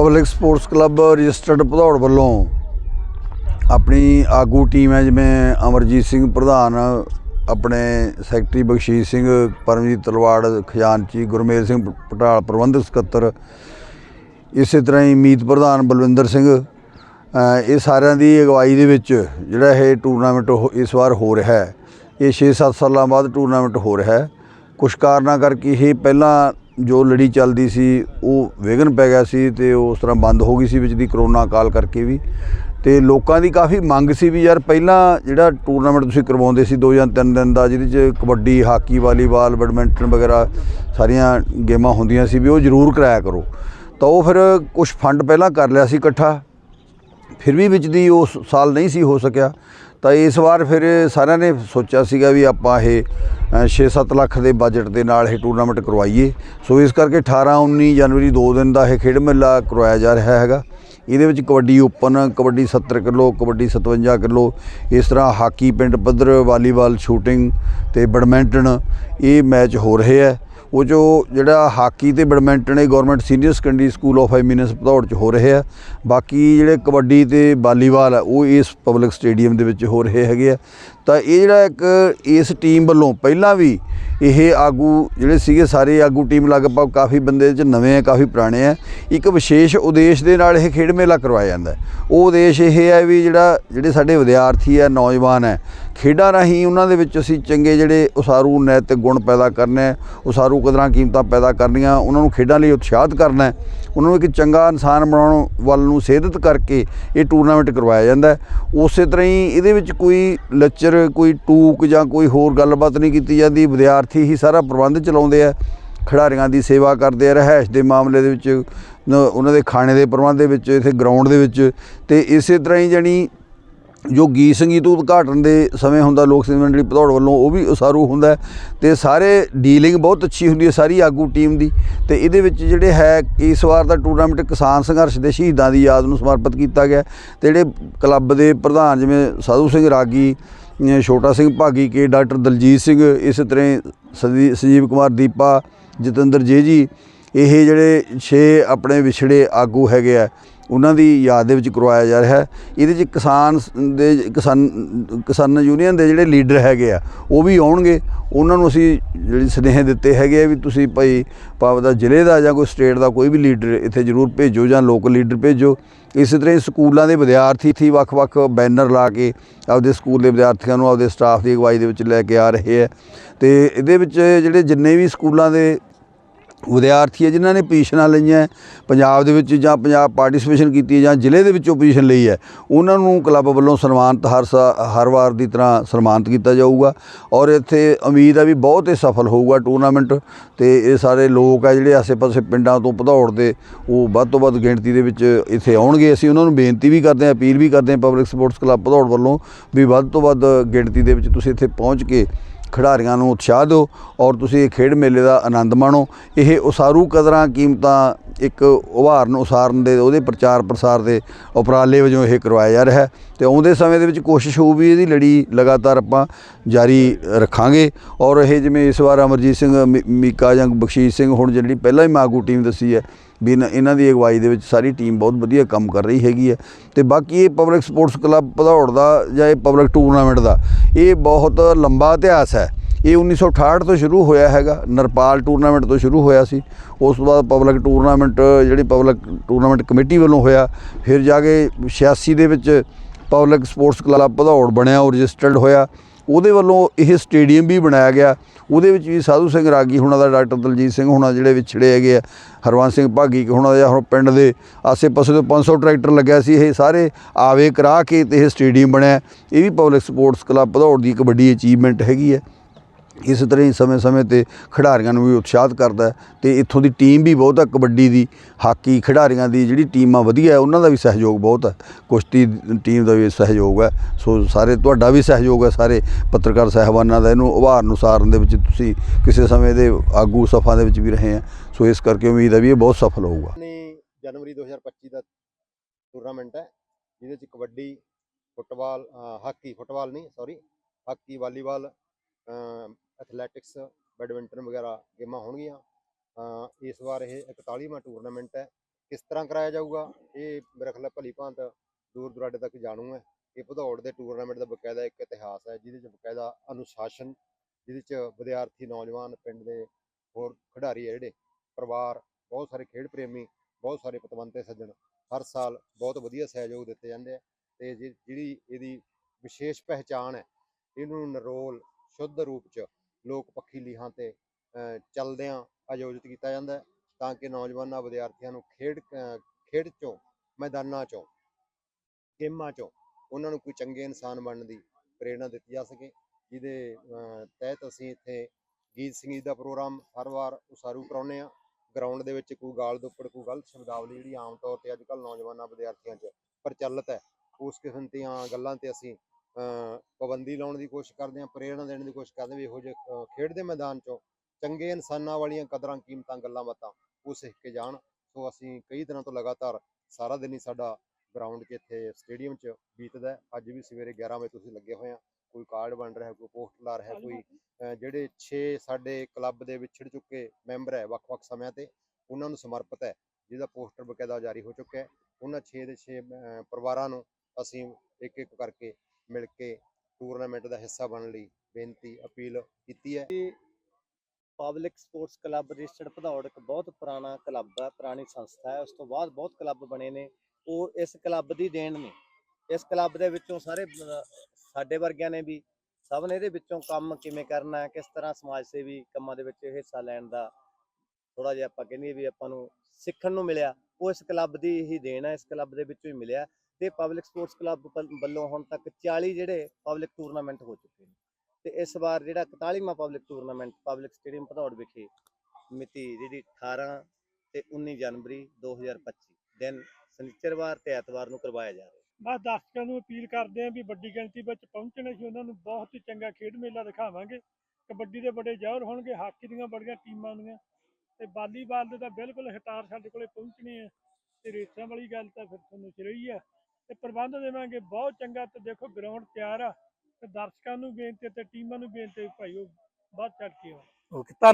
Public sports club registered Bhadaur ਵੱਲੋਂ ਆਪਣੀ ਆਗੂ ਟੀਮ ਹੈ ਜਿਵੇਂ ਅਮਰਜੀਤ ਸਿੰਘ ਪ੍ਰਧਾਨ, ਆਪਣੇ ਸੈਕਟਰੀ ਬਖਸ਼ੀਸ਼ ਸਿੰਘ, ਪਰਮਜੀਤ ਤਲਵਾੜ, ਖਜ਼ਾਨਚੀ ਗੁਰਮੇਲ ਸਿੰਘ ਪਟਾਲ ਪ੍ਰਬੰਧਕ ਸਕੱਤਰ, ਇਸੇ ਤਰ੍ਹਾਂ ਹੀ ਮੀਤ ਪ੍ਰਧਾਨ ਬਲਵਿੰਦਰ ਸਿੰਘ ਇਹ ਸਾਰਿਆਂ ਦੀ ਅਗਵਾਈ ਦੇ ਵਿੱਚ ਜਿਹੜਾ ਇਹ ਟੂਰਨਾਮੈਂਟ ਹੋ- ਇਸ ਵਾਰ ਹੋ ਰਿਹਾ ਹੈ। ਇਹ 6-7 ਸਾਲਾਂ ਬਾਅਦ ਟੂਰਨਾਮੈਂਟ ਹੋ ਰਿਹਾ ਹੈ। ਕੁਝ ਕਾਰਨਾਂ ਕਰਕੇ ਇਹ ਪਹਿਲਾਂ ਜੋ ਲੜੀ ਚੱਲਦੀ ਸੀ, ਉਹ ਵਿਘਨ ਪੈ ਗਿਆ ਸੀ ਤੇ ਉਸ ਤਰ੍ਹਾਂ ਬੰਦ ਹੋ ਗਈ ਸੀ ਵਿੱਚ ਦੀ ਕਰੋਨਾ ਕਾਲ ਕਰਕੇ ਵੀ। ਤੇ ਲੋਕਾਂ ਦੀ ਕਾਫੀ ਮੰਗ ਸੀ ਵੀ ਯਾਰ ਪਹਿਲਾਂ ਜਿਹੜਾ ਟੂਰਨਾਮੈਂਟ ਤੁਸੀਂ ਕਰਵਾਉਂਦੇ ਸੀ ਦੋ ਜਾਂ ਤਿੰਨ ਦਿਨ ਦਾ, ਜਿਹਦੇ 'ਚ ਕਬੱਡੀ, ਹਾਕੀ, ਵਾਲੀਬਾਲ ਬੈਡਮਿੰਟਨ ਵਗੈਰਾ ਸਾਰੀਆਂ ਗੇਮਾਂ ਹੁੰਦੀਆਂ ਸੀ ਵੀ ਉਹ ਜ਼ਰੂਰ ਕਰਾਇਆ ਕਰੋ। ਤਾਂ ਉਹ ਫਿਰ ਕੁਝ ਫੰਡ ਪਹਿਲਾਂ ਕਰ ਲਿਆ ਸੀ ਇਕੱਠਾ। ਫਿਰ ਵੀ ਵਿੱਚ ਦੀ ਉਸ ਸਾਲ ਨਹੀਂ ਸੀ ਹੋ ਸਕਿਆ। ਤਾਂ ਇਸ ਵਾਰ ਫਿਰ ਸਾਰਿਆਂ ਨੇ ਸੋਚਿਆ ਸੀਗਾ ਵੀ ਆਪਾਂ ਇਹ 6-7 ਲੱਖ ਦੇ ਬਜਟ ਦੇ ਨਾਲ ਇਹ ਟੂਰਨਾਮੈਂਟ ਕਰਵਾਈਏ। ਸੋ ਇਸ ਕਰਕੇ 18-19 ਜਨਵਰੀ ਦੋ ਦਿਨ ਦਾ ਇਹ ਖੇਡ ਮੇਲਾ ਕਰਵਾਇਆ ਜਾ ਰਿਹਾ ਹੈਗਾ। ਇਹਦੇ ਵਿੱਚ kabaddi open, kabaddi 70 kilo, kabaddi 57 kilo, ਇਸ ਤਰ੍ਹਾਂ ਹਾਕੀ ਪਿੰਡ ਪੱਧਰ ਵਾਲੀਬਾਲ ਸ਼ੂਟਿੰਗ ਤੇ ਬੈਡਮਿੰਟਨ ਇਹ ਮੈਚ ਹੋ ਰਹੇ ਹੈ। ਉਹ ਜੋ ਜਿਹੜਾ ਹਾਕੀ ਤੇ ਬੈਡਮਿੰਟਨ ਇਹ government senior secondary school of eminence Bhadaur ਚ ਹੋ ਰਹੇ ਆ, ਬਾਕੀ ਜਿਹੜੇ ਕਬੱਡੀ ਤੇ ਵਾਲੀਬਾਲ ਆ, ਉਹ ਇਸ ਪਬਲਿਕ ਸਟੇਡੀਅਮ ਦੇ ਵਿੱਚ ਹੋ ਰਹੇ ਹੈਗੇ ਆ। ਤਾਂ ਇਹ ਜਿਹੜਾ ਇੱਕ ਇਸ ਟੀਮ ਵੱਲੋਂ ਪਹਿਲਾਂ ਵੀ ਇਹ ਆਗੂ ਜਿਹੜੇ ਸੀਗੇ, ਸਾਰੇ ਆਗੂ ਟੀਮ ਲਗਭਗ ਕਾਫੀ ਬੰਦੇ ਚ ਨਵੇਂ ਆ, ਕਾਫੀ ਪੁਰਾਣੇ ਆ। ਇੱਕ ਵਿਸ਼ੇਸ਼ ਉਦੇਸ਼ ਦੇ ਨਾਲ ਇਹ ਖੇਡ ਮੇਲਾ ਕਰਵਾਇਆ ਜਾਂਦਾ। ਉਹ ਉਦੇਸ਼ ਇਹ ਹੈ ਵੀ ਜਿਹੜਾ, ਜਿਹੜੇ ਸਾਡੇ ਵਿਦਿਆਰਥੀ ਆ, ਨੌਜਵਾਨ ਹੈ ਖੇਡਾਂ ਰਾਹੀਂ ਉਹਨਾਂ ਦੇ ਵਿੱਚ ਅਸੀਂ ਚੰਗੇ ਜਿਹੜੇ ਉਸਾਰੂ ਨੈਤਿਕ ਗੁਣ ਪੈਦਾ ਕਰਨੇ ਉਸਾਰੂ ਕਦਰਾਂ ਕੀਮਤਾਂ ਪੈਦਾ ਕਰਨੀਆਂ, ਉਹਨਾਂ ਨੂੰ ਖੇਡਾਂ ਲਈ ਉਤਸ਼ਾਹਿਤ ਕਰਨਾ ਉਹਨਾਂ ਨੂੰ ਇੱਕ ਚੰਗਾ ਇਨਸਾਨ ਬਣਾਉਣ ਵੱਲ ਨੂੰ ਸੇਧਿਤ ਕਰਕੇ ਇਹ ਟੂਰਨਾਮੈਂਟ ਕਰਵਾਇਆ ਜਾਂਦਾ ਉਸੇ ਤਰ੍ਹਾਂ ਹੀ ਇਹਦੇ ਵਿੱਚ ਕੋਈ ਲੈਕਚਰ ਕੋਈ ਟੂਕ ਜਾਂ ਕੋਈ ਹੋਰ ਗੱਲਬਾਤ ਨਹੀਂ ਕੀਤੀ ਜਾਂਦੀ। ਵਿਦਿਆਰਥੀ ਹੀ ਸਾਰਾ ਪ੍ਰਬੰਧ ਚਲਾਉਂਦੇ ਆ, ਖਿਡਾਰੀਆਂ ਦੀ ਸੇਵਾ ਕਰਦੇ ਆ ਰਹਿائش ਦੇ ਮਾਮਲੇ ਦੇ ਵਿੱਚ ਉਹਨਾਂ ਦੇ ਖਾਣੇ ਦੇ ਪ੍ਰਬੰਧ ਦੇ ਵਿੱਚ, ਇੱਥੇ ਗਰਾਊਂਡ ਦੇ ਵਿੱਚ ਤੇ ਇਸੇ ਤਰ੍ਹਾਂ ਹੀ ਜਣੀ ਜੋ ਗੀਤ ਸੰਗੀਤ ਉਦਘਾਟਨ ਦੇ ਸਮੇਂ ਹੁੰਦਾ ਲੋਕ ਸੇਵਾ ਮੰਡਲੀ ਭਦੌੜ ਵੱਲੋਂ, ਉਹ ਵੀ ਉਸਾਰੂ ਹੁੰਦਾ ਹੈ ਤੇ ਸਾਰੇ ਡੀਲਿੰਗ ਬਹੁਤ ਅੱਛੀ ਹੁੰਦੀ ਹੈ ਸਾਰੀ ਆਗੂ ਟੀਮ ਦੀ ਤੇ ਇਹਦੇ ਵਿੱਚ ਜਿਹੜੇ ਹੈ ਇਸ ਵਾਰ ਦਾ ਟੂਰਨਾਮੈਂਟ ਕਿਸਾਨ ਸੰਘਰਸ਼ ਦੇ ਸ਼ਹੀਦਾਂ ਦੀ ਯਾਦ ਨੂੰ ਸਮਰਪਿਤ ਕੀਤਾ ਗਿਆ ਤੇ ਜਿਹੜੇ ਕਲੱਬ ਦੇ ਪ੍ਰਧਾਨ ਜਿਵੇਂ ਸਾਧੂ ਸਿੰਘ ਰਾਗੀ ਛੋਟਾ ਸਿੰਘ ਭਾਗੀ ਕੇ, ਡਾਕਟਰ ਦਲਜੀਤ ਸਿੰਘ, ਇਸੇ ਤਰ੍ਹਾਂ ਹੀ ਸੰਜੀਵ ਕੁਮਾਰ ਦੀਪਾ, ਜਤਿੰਦਰ ਜੀ ਜੀ ਇਹ ਜਿਹੜੇ 6 ਆਪਣੇ ਵਿਛੜੇ ਆਗੂ ਹੈਗੇ ਆ। ਉਹਨਾਂ ਦੀ ਯਾਦ ਦੇ ਵਿੱਚ ਕਰਵਾਇਆ ਜਾ ਰਿਹਾ ਹੈ। ਇਹਦੇ 'ਚ ਕਿਸਾਨ ਦੇ ਕਿਸਾਨ ਕਿਸਾਨ ਯੂਨੀਅਨ ਦੇ ਜਿਹੜੇ ਲੀਡਰ ਹੈਗੇ ਆ, ਉਹ ਵੀ ਆਉਣਗੇ। ਉਹਨਾਂ ਨੂੰ ਅਸੀਂ ਜਿਹੜੇ ਸੁਨੇਹੇ ਦਿੱਤੇ ਹੈਗੇ ਆ ਵੀ ਤੁਸੀਂ ਭਾਈ ਭਾਵ ਦਾ ਜ਼ਿਲ੍ਹੇ ਦਾ ਜਾਂ ਕੋਈ ਸਟੇਟ ਦਾ ਕੋਈ ਵੀ ਲੀਡਰ ਇੱਥੇ ਜ਼ਰੂਰ ਭੇਜੋ ਜਾਂ ਲੋਕਲ ਲੀਡਰ ਭੇਜੋ। ਇਸੇ ਤਰ੍ਹਾਂ ਹੀ ਸਕੂਲਾਂ ਦੇ ਵਿਦਿਆਰਥੀ ਥੀ ਵੱਖ-ਵੱਖ ਬੈਨਰ ਲਾ ਕੇ ਆਪਦੇ ਸਕੂਲ ਦੇ ਵਿਦਿਆਰਥੀਆਂ ਨੂੰ ਆਪਦੇ ਸਟਾਫ ਦੀ ਅਗਵਾਈ ਦੇ ਵਿੱਚ ਲੈ ਕੇ ਆ ਰਹੇ ਹੈ ਤੇ ਇਹਦੇ ਵਿੱਚ ਜਿਹੜੇ ਜਿੰਨੇ ਵੀ ਸਕੂਲਾਂ ਦੇ ਵਿਦਿਆਰਥੀ ਹੈ, ਜਿਨ੍ਹਾਂ ਨੇ ਪੋਜੀਸ਼ਨਾਂ ਲਈਆਂ ਪੰਜਾਬ ਦੇ ਵਿੱਚ ਜਾਂ ਪੰਜਾਬ ਪਾਰਟਿਸਿਪੇਸ਼ਨ ਕੀਤੀ ਹੈ ਜਾਂ ਜ਼ਿਲ੍ਹੇ ਦੇ ਵਿੱਚੋਂ ਪੋਜੀਸ਼ਨ ਲਈ ਹੈ, ਉਹਨਾਂ ਨੂੰ ਕਲੱਬ ਵੱਲੋਂ ਸਨਮਾਨਿਤ ਹਰ ਸਾ- ਹਰ ਵਾਰ ਦੀ ਤਰ੍ਹਾਂ ਸਨਮਾਨਿਤ ਕੀਤਾ ਜਾਊਗਾ ਔਰ ਇੱਥੇ ਉਮੀਦ ਹੈ ਵੀ ਬਹੁਤ ਹੀ ਸਫਲ ਹੋਊਗਾ ਟੂਰਨਾਮੈਂਟ ਤੇ ਇਹ ਸਾਰੇ ਲੋਕ ਆ ਜਿਹੜੇ ਆਸੇ-ਪਾਸੇ ਪਿੰਡਾਂ ਤੋਂ ਭਦੌੜ ਦੇ ਉਹ ਵੱਧ ਤੋਂ ਵੱਧ ਗਿਣਤੀ ਦੇ ਵਿੱਚ ਇੱਥੇ ਆਉਣਗੇ। ਅਸੀਂ ਉਹਨਾਂ ਨੂੰ ਬੇਨਤੀ ਵੀ ਕਰਦੇ ਹਾਂ, ਅਪੀਲ ਵੀ ਕਰਦੇ ਹਾਂ ਪਬਲਿਕ ਸਪੋਰਟਸ ਕਲੱਬ ਭਦੌੜ ਵੱਲੋਂ ਵੀ ਵੱਧ ਤੋਂ ਵੱਧ ਗਿਣਤੀ ਦੇ ਵਿੱਚ ਤੁਸੀਂ ਇੱਥੇ ਪਹੁੰਚ ਕੇ ਖਿਡਾਰੀਆਂ ਨੂੰ ਉਤਸ਼ਾਹ ਦਿਓ ਔਰ ਤੁਸੀਂ ਇਹ ਖੇਡ ਮੇਲੇ ਦਾ ਆਨੰਦ ਮਾਣੋ। ਇਹ ਉਸਾਰੂ ਕਦਰਾਂ ਕੀਮਤਾਂ ਇੱਕ ਉਭਾਰਨ ਉਸਾਰਨ ਦੇ ਉਹਦੇ ਪ੍ਰਚਾਰ ਪ੍ਰਸਾਰ ਦੇ ਉਪਰਾਲੇ ਵਜੋਂ ਇਹ ਕਰਵਾਇਆ ਜਾ ਰਿਹਾ ਹੈ ਤੇ ਆਉਂਦੇ ਸਮੇਂ ਦੇ ਵਿੱਚ ਕੋਸ਼ਿਸ਼ ਹੋਊ ਵੀ ਇਹਦੀ ਲੜੀ ਲਗਾਤਾਰ ਆਪਾਂ ਜਾਰੀ ਰੱਖਾਂਗੇ। ਔਰ ਇਹ ਜਿਵੇਂ ਇਸ ਵਾਰ ਅਮਰਜੀਤ ਸਿੰਘ, ਮੀ- ਮੀਕਾ ਜਾਂ ਬਖਸ਼ੀਸ਼ ਸਿੰਘ ਹੁਣ ਜਿਹੜੀ ਪਹਿਲਾਂ ਹੀ ਮਾਗੂ ਟੀਮ ਦੱਸੀ ਹੈ ਵੀ ਇਹਨਾਂ- ਦੀ ਅਗਵਾਈ ਦੇ ਵਿੱਚ ਸਾਰੀ ਟੀਮ ਬਹੁਤ ਵਧੀਆ ਕੰਮ ਕਰ ਰਹੀ ਹੈਗੀ ਹੈ। ਤੇ ਬਾਕੀ ਇਹ ਪਬਲਿਕ ਸਪੋਰਟਸ ਕਲੱਬ ਭਦੌੜ ਦਾ ਜਾਂ ਇਹ ਪਬਲਿਕ ਟੂਰਨਾਮੈਂਟ ਦਾ, ਇਹ ਬਹੁਤ ਲੰਬਾ ਇਤਿਹਾਸ ਹੈ। ਇਹ 1968 ਤੋਂ ਸ਼ੁਰੂ ਹੋਇਆ ਹੈਗਾ। ਨਰਪਾਲ ਟੂਰਨਾਮੈਂਟ ਤੋਂ ਸ਼ੁਰੂ ਹੋਇਆ ਸੀ। ਉਸ ਤੋਂ ਬਾਅਦ ਪਬਲਿਕ ਟੂਰਨਾਮੈਂਟ, ਜਿਹੜੀ ਪਬਲਿਕ ਟੂਰਨਾਮੈਂਟ ਕਮੇਟੀ ਵੱਲੋਂ ਹੋਇਆ, ਫਿਰ ਜਾ ਕੇ 86 ਦੇ ਵਿੱਚ ਪਬਲਿਕ ਸਪੋਰਟਸ ਕਲੱਬ ਭਦੌੜ ਬਣਿਆ ਉਹ ਰਜਿਸਟਰਡ ਹੋਇਆ। ਉਹਦੇ ਵੱਲੋਂ ਇਹ ਸਟੇਡੀਅਮ ਵੀ ਬਣਾਇਆ ਗਿਆ। ਉਹਦੇ ਵਿੱਚ ਵੀ ਸਾਧੂ ਸਿੰਘ ਰਾਗੀ ਹੁਣਾਂ ਦਾ, ਡਾਕਟਰ ਦਲਜੀਤ ਸਿੰਘ ਹੁਣਾਂ ਜਿਹੜੇ ਵਿਛੜੇ ਹੈਗੇ ਆ, ਹਰਵੰਸ ਸਿੰਘ ਭਾਗੀ ਹੁਣਾਂ ਦਾ ਹੁਣ ਪਿੰਡ ਦੇ ਆਸੇ-ਪਾਸੇ ਤੋਂ 500 ਟਰੈਕਟਰ ਲੱਗਿਆ ਸੀ। ਇਹ ਸਾਰੇ ਆਵੇ ਕਰਾ ਕੇ ਤੇ ਇਹ ਸਟੇਡੀਅਮ ਬਣਿਆ। ਇਹ ਵੀ ਪਬਲਿਕ ਸਪੋਰਟਸ ਕਲੱਬ ਭਦੌੜ ਦੀ ਇੱਕ ਵੱਡੀ ਅਚੀਵਮੈਂਟ ਹੈਗੀ ਹੈ। ਇਸ ਤਰ੍ਹਾਂ ਹੀ ਸਮੇਂ-ਸਮੇਂ ਤੇ ਖਿਡਾਰੀਆਂ ਨੂੰ ਵੀ ਉਤਸ਼ਾਹਿਤ ਕਰਦਾ ਹੈ ਤੇ ਇੱਥੋਂ ਦੀ ਟੀਮ ਵੀ ਬਹੁਤ ਆ ਕਬੱਡੀ ਦੀ, ਹਾਕੀ, ਖਿਡਾਰੀਆਂ ਦੀ ਜਿਹੜੀ ਟੀਮਾਂ ਵਧੀਆ ਹੈ, ਉਹਨਾਂ ਦਾ ਵੀ ਸਹਿਯੋਗ ਬਹੁਤ ਹੈ। ਕੁਸ਼ਤੀ ਟੀਮ ਦਾ ਵੀ ਸਹਿਯੋਗ ਹੈ। ਸੋ ਸਾਰੇ ਤੁਹਾਡਾ ਵੀ ਸਹਿਯੋਗ ਹੈ, ਸਾਰੇ ਪੱਤਰਕਾਰ ਸਹਿਬਾਨਾਂ ਦਾ ਇਹਨੂੰ ਉਭਾਰ ਅਨੁਸਾਰਨ ਦੇ ਵਿੱਚ ਤੁਸੀਂ ਕਿਸੇ ਸਮੇਂ ਦੇ ਆਗੂ ਸਫਾ ਦੇ ਵਿੱਚ ਵੀ ਰਹੇ ਆ ਸੋ ਇਸ ਕਰਕੇ ਉਮੀਦ ਹੈ ਵੀ ਇਹ ਬਹੁਤ ਸਫਲ ਹੋਊਗਾ। ਆਪਣੀ ਜਨਵਰੀ 2025 ਦਾ ਟੂਰਨਾਮੈਂਟ ਹੈ, ਜਿਹਦੇ ਚ ਕਬੱਡੀ, ਫੁੱਟਬਾਲ ਹਾਕੀ, ਫੁੱਟਬਾਲ ਨਹੀਂ sorry hockey, volleyball athletics, badminton ਵਗੈਰਾ ਗੇਮਾਂ ਹੋਣਗੀਆਂ। ਇਸ ਵਾਰ ਇਹ 41ਵਾਂ ਟੂਰਨਾਮੈਂਟ ਹੈ। ਕਿਸ ਤਰ੍ਹਾਂ ਕਰਾਇਆ ਜਾਊਗਾ, ਇਹ ਮੇਰੇ ਖਿਆਲ ਭਲੀ ਭਾਂਤ ਦੂਰ ਦੁਰਾਡੇ ਤੱਕ ਜਾਣੂ ਹੈ। ਇਹ ਭਦੌੜ ਦੇ ਟੂਰਨਾਮੈਂਟ ਦਾ ਬਕਾਇਦਾ ਇੱਕ ਇਤਿਹਾਸ ਹੈ, ਜਿਹਦੇ 'ਚ ਬਕਾਇਦਾ ਅਨੁਸ਼ਾਸਨ, ਜਿਹਦੇ 'ਚ ਵਿਦਿਆਰਥੀ, ਨੌਜਵਾਨ, ਪਿੰਡ ਦੇ ਹੋਰ ਖਿਡਾਰੀ ਹੈ ਜਿਹੜੇ। ਪਰਿਵਾਰ, ਬਹੁਤ ਸਾਰੇ ਖੇਡ ਪ੍ਰੇਮੀ, ਬਹੁਤ ਸਾਰੇ ਪਤਵੰਤੇ ਸੱਜਣ ਹਰ ਸਾਲ ਬਹੁਤ ਵਧੀਆ ਸਹਿਯੋਗ ਦਿੱਤੇ ਜਾਂਦੇ ਆ ਤੇ ਜਿ- ਜਿਹੜੀ ਇਹਦੀ ਵਿਸ਼ੇਸ਼ ਪਹਿਚਾਣ ਹੈ, ਇਹਨੂੰ ਨਰੋਲ ਸ਼ੁੱਧ ਰੂਪ 'ਚ ਲੋਕ ਪੱਖੀ ਲੀਹਾਂ ਤੇ ਅਹ, ਚੱਲਦਿਆਂ ਆਯੋਜਿਤ ਕੀਤਾ ਜਾਂਦਾ ਹੈ ਤਾਂ ਕਿ ਨੌਜਵਾਨਾਂ ਵਿਦਿਆਰਥੀਆਂ ਨੂੰ ਖੇਡ ਅਹ, ਖੇਡ 'ਚੋਂ ਮੈਦਾਨਾਂ 'ਚੋਂ ਗੇਮਾਂ 'ਚੋਂ ਉਹਨਾਂ ਨੂੰ ਕੋਈ ਚੰਗੇ ਇਨਸਾਨ ਬਣਨ ਦੀ ਪ੍ਰੇਰਣਾ ਦਿੱਤੀ ਜਾ ਸਕੇ ਜਿਹਦੇ ਅਹ, ਤਹਿਤ ਅਸੀਂ ਇੱਥੇ ਗੀਤ ਸੰਗੀਤ ਦਾ ਪ੍ਰੋਗਰਾਮ ਹਰ ਵਾਰ ਉਸਾਰੂ ਕਰਾਉਂਦੇ ਆ। ਗਰਾਊਂਡ ਦੇ ਵਿੱਚ ਕੋਈ ਗਾਲ ਦੁੱਪੜ ਕੋਈ ਗਲਤ ਸ਼ਬਦਾਵਲੀ ਜਿਹੜੀ ਆਮ ਤੌਰ ਤੇ ਅੱਜ ਕੱਲ੍ਹ ਨੌਜਵਾਨਾਂ ਵਿਦਿਆਰਥੀਆਂ 'ਚ ਪ੍ਰਚਲਿਤ ਹੈ ਉਸ ਕਿਸਮ ਦੀਆਂ ਗੱਲਾਂ ਤੇ ਅਸੀਂ ਪਾਬੰਦੀ ਲਾਉਣ ਦੀ ਕੋਸ਼ਿਸ਼ ਕਰਦੇ ਹਾਂ ਪ੍ਰੇਰਣਾ ਦੇਣ ਦੀ ਕੋਸ਼ਿਸ਼ ਕਰਦੇ ਹਾਂ ਵੀ ਇਹੋ ਜਿਹੇ ਖੇਡ ਦੇ ਮੈਦਾਨ 'ਚੋਂ ਚੰਗੇ ਇਨਸਾਨਾਂ ਵਾਲੀਆਂ ਕਦਰਾਂ ਕੀਮਤਾਂ ਗੱਲਾਂ ਬਾਤਾਂ ਉਹ ਸਿੱਖ ਕੇ ਜਾਣ। ਸੋ ਅਸੀਂ ਕਈ ਦਿਨਾਂ ਤੋਂ ਲਗਾਤਾਰ ਸਾਰਾ ਦਿਨ ਹੀ ਸਾਡਾ ਗਰਾਊਂਡ 'ਚ ਇੱਥੇ ਸਟੇਡੀਅਮ 'ਚ ਬੀਤਦਾ ਅੱਜ ਵੀ ਸਵੇਰੇ 11 ਵਜੇ ਤੁਸੀਂ ਲੱਗੇ ਹੋਏ ਆ ਕੋਈ ਕਾਰਡ ਵੰਡ ਰਿਹਾ ਕੋਈ ਪੋਸਟ ਲਾ ਰਿਹਾ ਕੋਈ ਅਹ, ਜਿਹੜੇ 6 ਸਾਡੇ ਕਲੱਬ ਦੇ ਵਿਛੜ ਚੁੱਕੇ ਮੈਂਬਰ ਹੈ ਵੱਖ-ਵੱਖ ਸਮਿਆਂ ਤੇ ਉਹਨਾਂ ਨੂੰ ਸਮਰਪਿਤ ਹੈ। ਜਿਹਦਾ ਪੋਸਟਰ ਬਕਾਇਦਾ ਜਾਰੀ ਹੋ ਚੁੱਕਿਆ ਹੈ। ਉਹਨਾਂ 6 ਦੇ 6 ਪਰਿਵਾਰਾਂ ਨੂੰ ਅਸੀਂ ਇੱਕ ਇੱਕ ਕਰਕੇ ਮਿਲ ਕੇ ਟੂਰਨਾਮੈਂਟ ਦਾ ਹਿੱਸਾ ਬਣਨ ਲਈ ਬੇਨਤੀ ਅਪੀਲ ਕੀਤੀ ਹੈ। Public sports club registered Bhadaur ਇੱਕ ਬਹੁਤ ਪੁਰਾਣਾ ਕਲੱਬ ਹੈ, ਪੁਰਾਣੀ ਸੰਸਥਾ ਹੈ, ਉਸ ਤੋਂ ਬਾਅਦ ਬਹੁਤ ਕਲੱਬ ਬਣੇ ਨੇ। ਉਹ ਇਸ ਕਲੱਬ ਦੀ ਦੇਣ ਨੇ। ਇਸ ਕਲੱਬ ਦੇ ਵਿੱਚੋਂ ਸਾਰੇ ਸਾਡੇ ਵਰਗਿਆਂ ਨੇ ਵੀ ਸਭ ਨੇ ਇਹਦੇ ਵਿੱਚੋਂ ਕੰਮ ਕਿਵੇਂ ਕਰਨਾ ਹੈ, ਕਿਸ ਤਰ੍ਹਾਂ ਸਮਾਜ ਸੇਵੀ ਕੰਮਾਂ ਦੇ ਵਿੱਚ ਹਿੱਸਾ ਲੈਣ ਦਾ ਥੋੜਾ ਜਿਹਾ ਆਪਾਂ ਕਹਿੰਦੇ ਵੀ ਆਪਾਂ ਨੂੰ ਸਿੱਖਣ ਨੂੰ ਮਿਲਿਆ, ਉਹ ਇਸ ਕਲੱਬ ਦੀ ਹੀ ਦੇਣ ਹੈ, ਇਸ ਕਲੱਬ ਦੇ ਵਿੱਚੋਂ ਹੀ ਮਿਲਿਆ। ਤੇ ਪਬਲਿਕ ਸਪੋਰਟਸ ਕਲੱਬ ਵੱਲੋਂ ਹੁਣ ਤੱਕ 40 ਜਿਹੜੇ ਪਬਲਿਕ ਟੂਰਨਾਮੈਂਟ ਹੋ ਚੁੱਕੇ ਨੇ। ਤੇ ਇਸ ਵਾਰ ਜਿਹੜਾ 41ਵਾਂ public tournament public stadium Bhadaur ਵਿਖੇ ਮਿਤੀ ਜਿਹੜੀ 18 ਤੇ 19 ਜਨਵਰੀ 2025 ਦਿਨ ਸ਼ਨੀਚਰਵਾਰ ਤੇ ਐਤਵਾਰ ਨੂੰ ਕਰਵਾਇਆ ਜਾ ਰਿਹਾ। ਬਸ ਦਰਸ਼ਕਾਂ ਨੂੰ ਅਪੀਲ ਕਰਦੇ ਆਂ ਵੀ ਵੱਡੀ ਗਿਣਤੀ ਵਿੱਚ ਪਹੁੰਚਣ, ਅਸੀਂ ਉਹਨਾਂ ਨੂੰ ਬਹੁਤ ਹੀ ਚੰਗਾ ਖੇਡ ਮੇਲਾ ਦਿਖਾਵਾਂਗੇ। ਕਬੱਡੀ ਦੇ ਬੜੇ ਜ਼ੋਰ ਹੋਣਗੇ, ਹਾਕੀ ਦੀਆਂ ਬੜੀਆਂ ਟੀਮਾਂ ਦੀਆਂ ਤੇ ਵਾਲੀਬਾਲ ਦੇ ਤਾਂ ਬਿਲਕੁਲ ਹਟਾਰ ਸਾਡੇ ਕੋਲੇ ਪਹੁੰਚਣੇ ਆ, ਤੇ ਰੇਸਾਂ ਵਾਲੀ ਗੱਲ ਤਾਂ ਫਿਰ ਤੁਹਾਨੂੰ ਚਰਈ ਆ। ਤੇ ਪ੍ਰਬੰਧ ਦੇਵਾਂਗੇ, ਬਹੁਤ ਚੰਗਾ ਤੇ ਦੇਖੋ ਗਰਾਊਂਡ ਤਿਆਰ ਆ ਤੇ ਦਰਸ਼ਕਾਂ ਨੂੰ ਬੇਨਤੀ ਤੇ ਟੀਮਾਂ ਨੂੰ ਬੇਨਤੀ ਭਾਈ ਉਹ ਵੱਧ ਚੜ ਕੇ ਆਓ ਓਕੇ